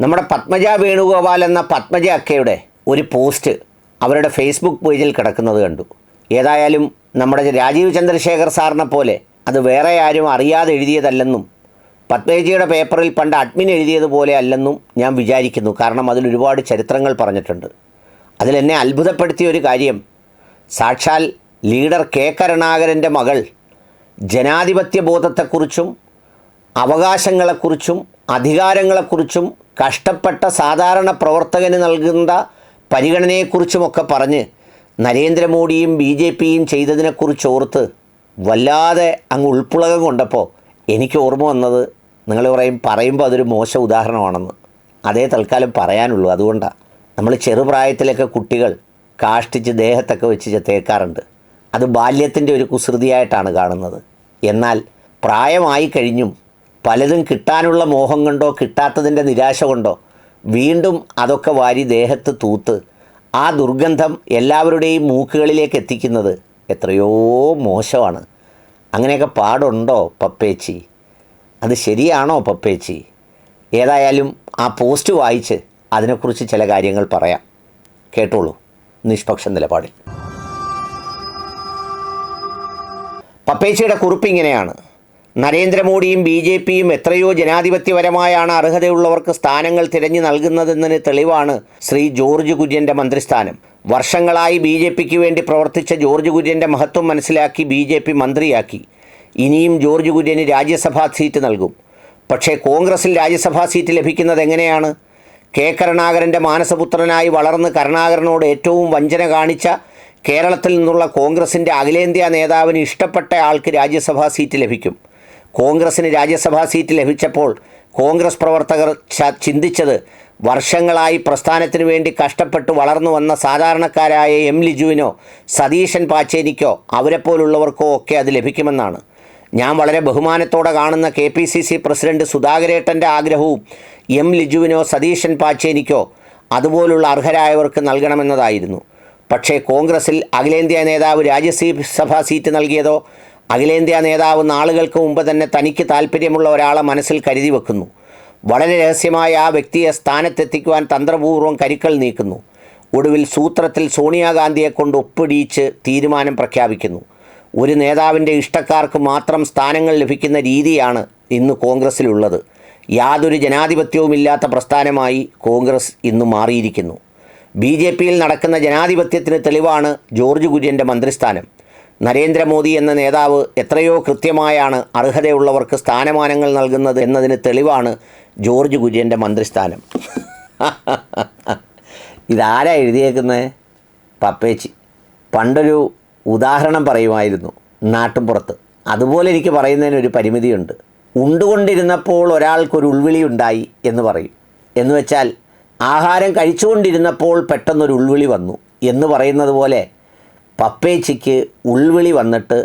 നമ്മുടെ പത്മജ വേണുഗോപാൽ എന്ന പത്മജ അക്കയുടെ ഒരു പോസ്റ്റ് അവരുടെ ഫേസ്ബുക്ക് പേജിൽ കിടക്കുന്നത് കണ്ടു. ഏതായാലും നമ്മുടെ രാജീവ് ചന്ദ്രശേഖർ സാറിനെ പോലെ അത് വേറെ ആരും അറിയാതെ എഴുതിയതല്ലെന്നും പത്മജിയുടെ പേപ്പറിൽ പണ്ട് അഡ്മിൻ എഴുതിയതുപോലെ അല്ലെന്നും ഞാൻ വിചാരിക്കുന്നു. കാരണം അതിൽ ഒരുപാട് ചരിത്രങ്ങൾ പറഞ്ഞിട്ടുണ്ട്. അതിലെന്നെ അത്ഭുതപ്പെടുത്തിയ ഒരു കാര്യം സാക്ഷാൽ ലീഡർ കെ കരുണാകരന്റെ മകൾ ജനാധിപത്യ ബോധത്തെക്കുറിച്ചും അവകാശങ്ങളെക്കുറിച്ചും അധികാരങ്ങളെക്കുറിച്ചും കഷ്ടപ്പെട്ട സാധാരണ പ്രവർത്തകന് നൽകുന്ന പരിഗണനയെക്കുറിച്ചുമൊക്കെ പറഞ്ഞ് നരേന്ദ്രമോദിയും ബി ജെ പിയും ചെയ്തതിനെക്കുറിച്ച് ഓർത്ത് വല്ലാതെ അങ്ങ് ഉൾപ്പുളകം കൊണ്ടപ്പോൾ എനിക്ക് ഓർമ്മ വന്നത് നിങ്ങൾ പറയും പറയുമ്പോൾ അതൊരു മോശം ഉദാഹരണമാണെന്ന്. അതേ തൽക്കാലം പറയാനുള്ളൂ. അതുകൊണ്ടാണ് നമ്മൾ ചെറുപ്രായത്തിലൊക്കെ കുട്ടികൾ കാഷ്ടിച്ച് ദേഹത്തൊക്കെ വെച്ച് തേക്കാറുണ്ട് അത് ബാല്യത്തിന്റെ ഒരു കുസൃതിയായിട്ടാണ് കാണുന്നത്. എന്നാൽ പ്രായമായി കഴിഞ്ഞും പലതും കിട്ടാനുള്ള മോഹം കൊണ്ടോ കിട്ടാത്തതിന്റെ നിരാശ കൊണ്ടോ വീണ്ടും അതൊക്കെ വാരി ദേഹത്ത് തൂത്ത് ആ ദുർഗന്ധം എല്ലാവരുടെയും മൂക്കുകളിലേക്ക് എത്തിക്കുന്നത് എത്രയോ മോശമാണ്. അങ്ങനെയൊക്കെ പാടുണ്ടോ പപ്പേച്ചി? അത് ശരിയാണോ പപ്പേച്ചി? ഏതായാലും ആ പോസ്റ്റ് വായിച്ച് അതിനെക്കുറിച്ച് ചില കാര്യങ്ങൾ പറയാം. കേട്ടോളൂ നിഷ്പക്ഷ നിലപാടിൽ. പപ്പേച്ചിയുടെ കുറിപ്പ് ഇങ്ങനെയാണ്. നരേന്ദ്രമോദിയും ബി ജെ പിയും എത്രയോ ജനാധിപത്യപരമായാണ് അർഹതയുള്ളവർക്ക് സ്ഥാനങ്ങൾ തിരഞ്ഞു നൽകുന്നതെന്നതിന് തെളിവാണ് ശ്രീ ജോർജ് കുര്യന്റെ മന്ത്രിസ്ഥാനം. വർഷങ്ങളായി ബി ജെ പിക്ക് വേണ്ടി പ്രവർത്തിച്ച ജോർജ് കുര്യന്റെ മഹത്വം മനസ്സിലാക്കി ബി ജെ പി മന്ത്രിയാക്കി. ഇനിയും ജോർജ് കുര്യന് രാജ്യസഭാ സീറ്റ് നൽകും. പക്ഷേ കോൺഗ്രസിൽ രാജ്യസഭാ സീറ്റ് ലഭിക്കുന്നത് എങ്ങനെയാണ്? കെ കരുണാകരന്റെ മാനസപുത്രനായി വളർന്ന് കരുണാകരനോട് ഏറ്റവും വഞ്ചന കാണിച്ച കേരളത്തിൽ നിന്നുള്ള കോൺഗ്രസിന്റെ അഖിലേന്ത്യാ നേതാവിന് ഇഷ്ടപ്പെട്ട ആൾക്ക് രാജ്യസഭാ സീറ്റ് ലഭിക്കും. കോൺഗ്രസിന് രാജ്യസഭാ സീറ്റ് ലഭിച്ചപ്പോൾ കോൺഗ്രസ് പ്രവർത്തകർ ചിന്തിച്ചത് വർഷങ്ങളായി പ്രസ്ഥാനത്തിന് വേണ്ടി കഷ്ടപ്പെട്ട് വളർന്നു വന്ന സാധാരണക്കാരായ എം ലിജുവിനോ സതീശൻ പാച്ചേനിക്കോ അവരെപ്പോലുള്ളവർക്കോ ഒക്കെ അത് ലഭിക്കുമെന്നാണ്. ഞാൻ വളരെ ബഹുമാനത്തോടെ കാണുന്ന K P C C president സുധാകരേട്ടന്റെ ആഗ്രഹവും എം ലിജുവിനോ സതീശൻ പാച്ചേനിക്കോ അതുപോലുള്ള അർഹരായവർക്ക് നൽകണമെന്നതായിരുന്നു. പക്ഷേ കോൺഗ്രസിൽ അഖിലേന്ത്യാ നേതാവ് രാജ്യസഭാ സീറ്റ് നൽകിയതോ അഖിലേന്ത്യാ നേതാവ് നാളുകൾക്ക് മുമ്പ് തന്നെ തനിക്ക് താല്പര്യമുള്ള ഒരാളെ മനസ്സിൽ കരുതി വെക്കുന്നു. വളരെ രഹസ്യമായ ആ വ്യക്തിയെ സ്ഥാനത്തെത്തിക്കുവാൻ തന്ത്രപൂർവം കരുക്കൾ നീക്കുന്നു. ഒടുവിൽ സൂത്രത്തിൽ സോണിയാഗാന്ധിയെ കൊണ്ട് ഒപ്പിടിയിച്ച് തീരുമാനം പ്രഖ്യാപിക്കുന്നു. ഒരു നേതാവിന്റെ ഇഷ്ടക്കാർക്ക് മാത്രം സ്ഥാനങ്ങൾ ലഭിക്കുന്ന രീതിയാണ് ഇന്ന് കോൺഗ്രസ്സിലുള്ളത്. യാതൊരു ജനാധിപത്യവുമില്ലാത്ത പ്രസ്ഥാനമായി കോൺഗ്രസ് ഇന്ന് മാറിയിരിക്കുന്നു. ബി ജെ പിയിൽ നടക്കുന്ന ജനാധിപത്യത്തിന് തെളിവാണ് ജോർജ് കുര്യന്റെ മന്ത്രിസ്ഥാനം. നരേന്ദ്രമോദി എന്ന നേതാവ് എത്രയോ കൃത്യമായാണ് അർഹതയുള്ളവർക്ക് സ്ഥാനമാനങ്ങൾ നൽകുന്നത് എന്നതിന് തെളിവാണ് ജോർജ് കുര്യന്റെ മന്ത്രിസ്ഥാനം. ഇതാരാ എഴുതിയേക്കുന്നത് പപ്പേച്ചി. പണ്ടൊരു ഉദാഹരണം പറയുമായിരുന്നു നാട്ടുംപുറത്ത്. അതുപോലെ എനിക്ക് പറയുന്നതിന് ഒരു പരിമിതിയുണ്ട്. ഉണ്ടുകൊണ്ടിരുന്നപ്പോൾ ഒരാൾക്കൊരു ഉൾവിളി ഉണ്ടായി എന്ന് പറയും. എന്ന് വെച്ചാൽ ആഹാരം കഴിച്ചുകൊണ്ടിരുന്നപ്പോൾ പെട്ടെന്നൊരു ഉൾവിളി വന്നു എന്ന് പറയുന്നത് പോലെ പപ്പേച്ചിക്ക് ഉൾവിളി വന്നിട്ട്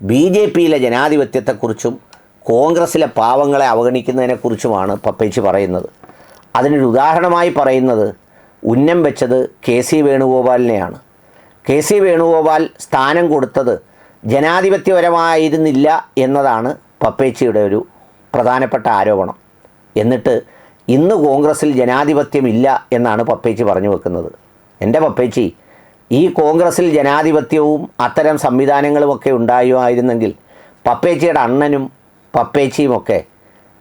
ബി ജെ പിയിലെ ജനാധിപത്യത്തെക്കുറിച്ചും കോൺഗ്രസ്സിലെ പാവങ്ങളെ അവഗണിക്കുന്നതിനെക്കുറിച്ചുമാണ് പപ്പേച്ചി പറയുന്നത്. അതിനൊരു ഉദാഹരണമായി പറയുന്നത് ഉന്നം വെച്ചത് കെ സി വേണുഗോപാലിനെയാണ്. കെ സി വേണുഗോപാൽ സ്ഥാനം കൊടുത്തത് ജനാധിപത്യപരമായിരുന്നില്ല എന്നതാണ് പപ്പേച്ചിയുടെ ഒരു പ്രധാനപ്പെട്ട ആരോപണം. എന്നിട്ട് ഇന്ന് കോൺഗ്രസ്സിൽ ജനാധിപത്യമില്ല എന്നാണ് പപ്പേച്ചി പറഞ്ഞു വെക്കുന്നത്. എന്റെ പപ്പേച്ചി ഈ കോൺഗ്രസ്സിൽ ജനാധിപത്യവും അത്തരം സംവിധാനങ്ങളുമൊക്കെ ഉണ്ടായുമായിരുന്നെങ്കിൽ പപ്പേച്ചിയുടെ അണ്ണനും പപ്പേച്ചിയുമൊക്കെ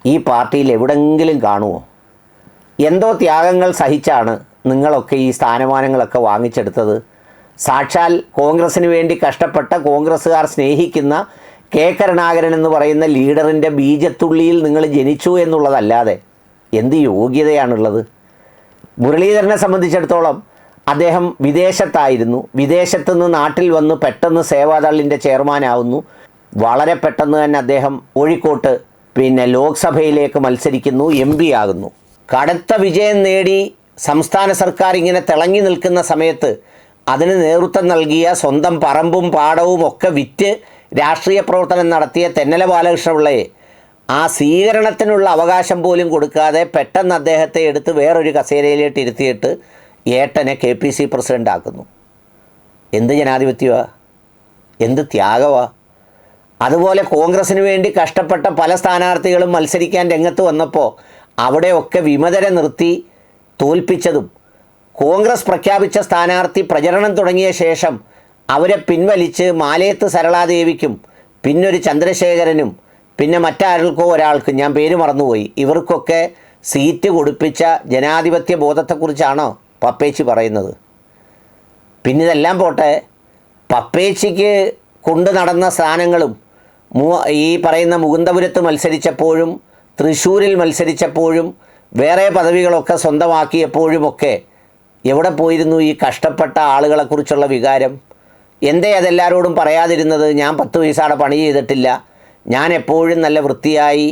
ഈ പാർട്ടിയിൽ എവിടെങ്കിലും കാണുമോ? എന്തോ ത്യാഗങ്ങൾ സഹിച്ചാണ് നിങ്ങളൊക്കെ ഈ സ്ഥാനമാനങ്ങളൊക്കെ വാങ്ങിച്ചെടുത്തത്. സാക്ഷാൽ കോൺഗ്രസ്സിന് വേണ്ടി കഷ്ടപ്പെട്ട കോൺഗ്രസ്സുകാർ സ്നേഹിക്കുന്ന കെ കരുണാകരൻ എന്ന് പറയുന്ന ലീഡറിന്റെ ബീജത്തുള്ളിയിൽ നിങ്ങൾ ജനിച്ചു എന്നുള്ളതല്ലാതെ എന്ത് യോഗ്യതയാണുള്ളത്? മുരളീധരനെ സംബന്ധിച്ചിടത്തോളം അദ്ദേഹം വിദേശത്തായിരുന്നു. വിദേശത്ത് നിന്ന് നാട്ടിൽ വന്ന് പെട്ടെന്ന് സേവാദളിന്റെ ചെയർമാനാവുന്നു വളരെ പെട്ടെന്ന് തന്നെ അദ്ദേഹം കോഴിക്കോട്ട് പിന്നെ ലോക്സഭയിലേക്ക് മത്സരിക്കുന്നു എം പി ആകുന്നു. കടുത്ത വിജയം നേടി സംസ്ഥാന സർക്കാർ ഇങ്ങനെ തിളങ്ങി നിൽക്കുന്ന സമയത്ത് അതിന് നേതൃത്വം നൽകിയ സ്വന്തം പറമ്പും പാടവും ഒക്കെ വിറ്റ് രാഷ്ട്രീയ പ്രവർത്തനം നടത്തിയ തെന്നല ബാലകൃഷ്ണപിള്ളയെ ആ സ്വീകരണത്തിനുള്ള അവകാശം പോലും കൊടുക്കാതെ പെട്ടെന്ന് അദ്ദേഹത്തെ എടുത്ത് വേറൊരു കസേരയിലേക്ക് ഇരുത്തിയിട്ട് ഏട്ടനെ കെ പി സി പ്രസിഡന്റ് ആക്കുന്നു എന്ത് ജനാധിപത്യമാ എന്ത് ത്യാഗമാ അതുപോലെ കോൺഗ്രസ്സിന് വേണ്ടി കഷ്ടപ്പെട്ട പല സ്ഥാനാർത്ഥികളും മത്സരിക്കാൻ രംഗത്ത് വന്നപ്പോൾ അവിടെയൊക്കെ വിമതരെ നിർത്തി തോൽപ്പിച്ചതും കോൺഗ്രസ് പ്രഖ്യാപിച്ച സ്ഥാനാർത്ഥി പ്രചരണം തുടങ്ങിയ ശേഷം അവരെ പിൻവലിച്ച് മാലയത്ത് സരളാദേവിക്കും പിന്നൊരു ചന്ദ്രശേഖരനും പിന്നെ മറ്റാർക്കോ ഒരാൾക്കും ഞാൻ പേര് മറന്നുപോയി ഇവർക്കൊക്കെ സീറ്റ് കൊടുപ്പിച്ച ജനാധിപത്യ ബോധത്തെക്കുറിച്ചാണോ? പപ്പേച്ചി പറയുന്നത്. പിന്നെ ഇതെല്ലാം പോട്ടെ പപ്പേച്ചിക്ക് കൊണ്ടു നടന്ന സ്ഥാനങ്ങളും മൂ ഈ പറയുന്ന മുകുന്ദപുരത്ത് മത്സരിച്ചപ്പോഴും തൃശ്ശൂരിൽ മത്സരിച്ചപ്പോഴും വേറെ പദവികളൊക്കെ സ്വന്തമാക്കിയപ്പോഴുമൊക്കെ എവിടെ പോയിരുന്നു ഈ കഷ്ടപ്പെട്ട ആളുകളെക്കുറിച്ചുള്ള വികാരം? എന്തേ അതെല്ലാവരോടും പറയാതിരുന്നത്? ഞാൻ പത്ത് പൈസയുടെ പണി ചെയ്തിട്ടില്ല. ഞാൻ എപ്പോഴും നല്ല വൃത്തിയായി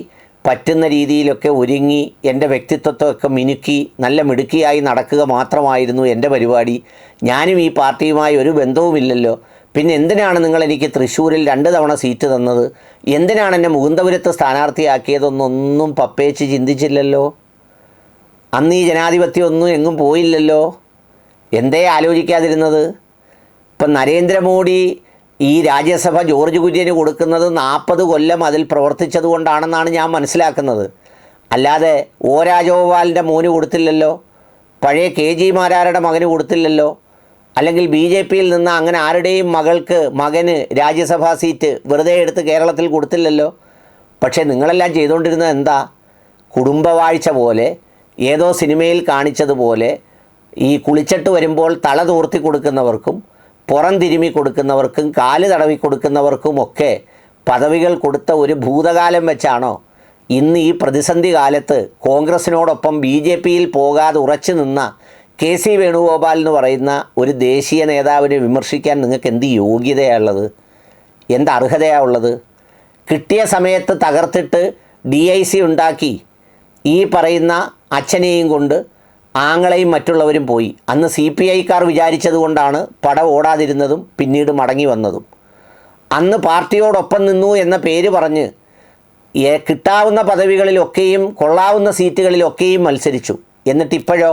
പറ്റുന്ന രീതിയിലൊക്കെ ഒരുങ്ങി എന്റെ വ്യക്തിത്വത്തൊക്കെ മിനുക്കി നല്ല മിടുക്കിയായി നടക്കുക മാത്രമായിരുന്നു എന്റെ പരിപാടി. ഞാനും ഈ പാർട്ടിയുമായി ഒരു ബന്ധവുമില്ലല്ലോ. പിന്നെ എന്തിനാണ് നിങ്ങൾ എനിക്ക് തൃശ്ശൂരിൽ രണ്ട് തവണ സീറ്റ് തന്നത്? എന്തിനാണ് എന്നെ മുകുന്ദപുരത്ത് സ്ഥാനാർത്ഥിയാക്കിയതെന്നൊന്നും പപ്പേച്ച് ചിന്തിച്ചില്ലല്ലോ. അന്ന് ഈ ജനാധിപത്യം ഒന്നും എങ്ങും പോയില്ലല്ലോ. എന്തേ ആലോചിക്കാതിരുന്നത്? ഇപ്പം നരേന്ദ്രമോദി ഈ രാജ്യസഭ ജോർജ് കുര്യന് കൊടുക്കുന്നത് നാൽപ്പത് കൊല്ലം അതിൽ പ്രവർത്തിച്ചത് കൊണ്ടാണെന്നാണ് ഞാൻ മനസ്സിലാക്കുന്നത്. അല്ലാതെ ഓ രാജഗോപാലിന്റെ മോന് കൊടുത്തില്ലല്ലോ? പഴയ കെ ജി മാരാരുടെ മകന് കൊടുത്തില്ലല്ലോ? അല്ലെങ്കിൽ ബി ജെ പിയിൽ നിന്ന് അങ്ങനെ ആരുടെയും മകൾക്ക് മകന് രാജ്യസഭാ സീറ്റ് വെറുതെ എടുത്ത് കേരളത്തിൽ കൊടുത്തില്ലല്ലോ? പക്ഷേ നിങ്ങളെല്ലാം ചെയ്തുകൊണ്ടിരുന്നത് എന്താ? കുടുംബവാഴ്ച പോലെ ഏതോ സിനിമയിൽ കാണിച്ചതുപോലെ ഈ കുളിച്ചിട്ട് വരുമ്പോൾ തല തോർത്തി കൊടുക്കുന്നവർക്കും പുറം തിരുമി കൊടുക്കുന്നവർക്കും കാൽ തടവി കൊടുക്കുന്നവർക്കുമൊക്കെ പദവികൾ കൊടുത്ത ഒരു ഭൂതകാലം വെച്ചാണോ? ഇന്ന് ഈ പ്രതിസന്ധി കാലത്ത് കോൺഗ്രസിനോടൊപ്പം ബി ജെ പിയിൽ പോകാതെ ഉറച്ചു നിന്ന കെ സി വേണുഗോപാൽ എന്ന് പറയുന്ന ഒരു ദേശീയ നേതാവിനെ വിമർശിക്കാൻ നിങ്ങൾക്ക് എന്ത് യോഗ്യതയാണുള്ളത്? എന്ത് അർഹതയാണുള്ളത്? കിട്ടിയ സമയത്ത് തകർത്തിട്ട് ഡി ഐ സി ഉണ്ടാക്കി ഈ പറയുന്ന അച്ഛനെയും കൊണ്ട് ആങ്ങളെയും മറ്റുള്ളവരും പോയി. അന്ന് സി പി ഐക്കാർ വിചാരിച്ചത് കൊണ്ടാണ് പട ഓടാതിരുന്നതും പിന്നീട് മടങ്ങി വന്നതും. അന്ന് പാർട്ടിയോടൊപ്പം നിന്നു എന്ന പേര് പറഞ്ഞ് കിട്ടാവുന്ന പദവികളിലൊക്കെയും കൊള്ളാവുന്ന സീറ്റുകളിലൊക്കെയും മത്സരിച്ചു. എന്നിട്ടിപ്പോഴോ?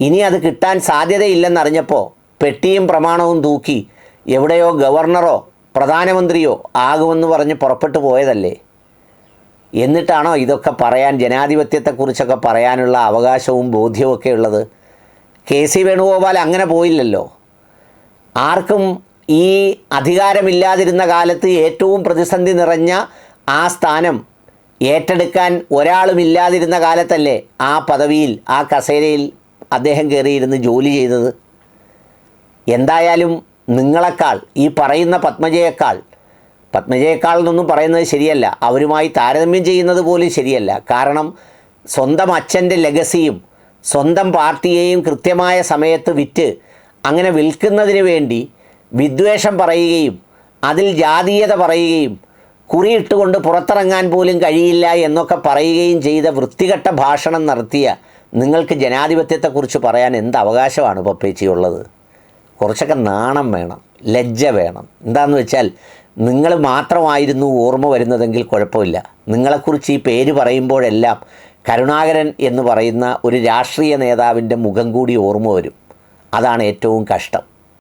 ഇനി അത് കിട്ടാൻ സാധ്യതയില്ലെന്നറിഞ്ഞപ്പോൾ പെട്ടിയും പ്രമാണവും തൂക്കി എവിടെയോ ഗവർണറോ പ്രധാനമന്ത്രിയോ ആകുമെന്ന് പറഞ്ഞ് പുറപ്പെട്ടു പോയതല്ലേ? എന്നിട്ടാണോ ഇതൊക്കെ പറയാൻ ജനാധിപത്യത്തെക്കുറിച്ചൊക്കെ പറയാനുള്ള അവകാശവും ബോധ്യവും ഒക്കെ ഉള്ളത്? കെ സി വേണുഗോപാൽ അങ്ങനെ പോയില്ലല്ലോ. ആർക്കും ഈ അധികാരമില്ലാതിരുന്ന കാലത്ത് ഏറ്റവും പ്രതിസന്ധി നിറഞ്ഞ ആ സ്ഥാനം ഏറ്റെടുക്കാൻ ഒരാളുമില്ലാതിരുന്ന കാലത്തല്ലേ ആ പദവിയിൽ ആ കസേരയിൽ അദ്ദേഹം കയറിയിരുന്ന് ജോലി ചെയ്തത്? എന്തായാലും നിങ്ങളെക്കാൾ ഈ പറയുന്ന പത്മജയേക്കാൾ പത്മജയേക്കാൾ എന്നൊന്നും പറയുന്നത് ശരിയല്ല. അവരുമായി താരതമ്യം ചെയ്യുന്നത് പോലും ശരിയല്ല. കാരണം സ്വന്തം അച്ഛന്റെ ലെഗസിയും സ്വന്തം പാർട്ടിയെയും കൃത്യമായ സമയത്ത് വിറ്റ് അങ്ങനെ വിൽക്കുന്നതിന് വേണ്ടി വിദ്വേഷം പറയുകയും അതിൽ ജാതീയത പറയുകയും കുറിയിട്ടുകൊണ്ട് പുറത്തിറങ്ങാൻ പോലും കഴിയില്ല എന്നൊക്കെ പറയുകയും ചെയ്ത വൃത്തികെട്ട ഭാഷണം നടത്തിയ നിങ്ങൾക്ക് ജനാധിപത്യത്തെക്കുറിച്ച് പറയാൻ എന്ത് അവകാശമാണ് പപ്പേച്ചിയുള്ളത്? കുറച്ചൊക്കെ നാണം വേണം ലജ്ജ വേണം. എന്താണെന്ന് വെച്ചാൽ നിങ്ങൾ മാത്രമായിരുന്നു ഓർമ്മ വരുന്നതെങ്കിൽ കുഴപ്പമില്ല. നിങ്ങളെക്കുറിച്ച് ഈ പേര് പറയുമ്പോഴെല്ലാം കരുണാകരൻ എന്ന് പറയുന്ന ഒരു രാഷ്ട്രീയ നേതാവിന്റെ മുഖം കൂടി ഓർമ്മ വരും. അതാണ് ഏറ്റവും കഷ്ടം.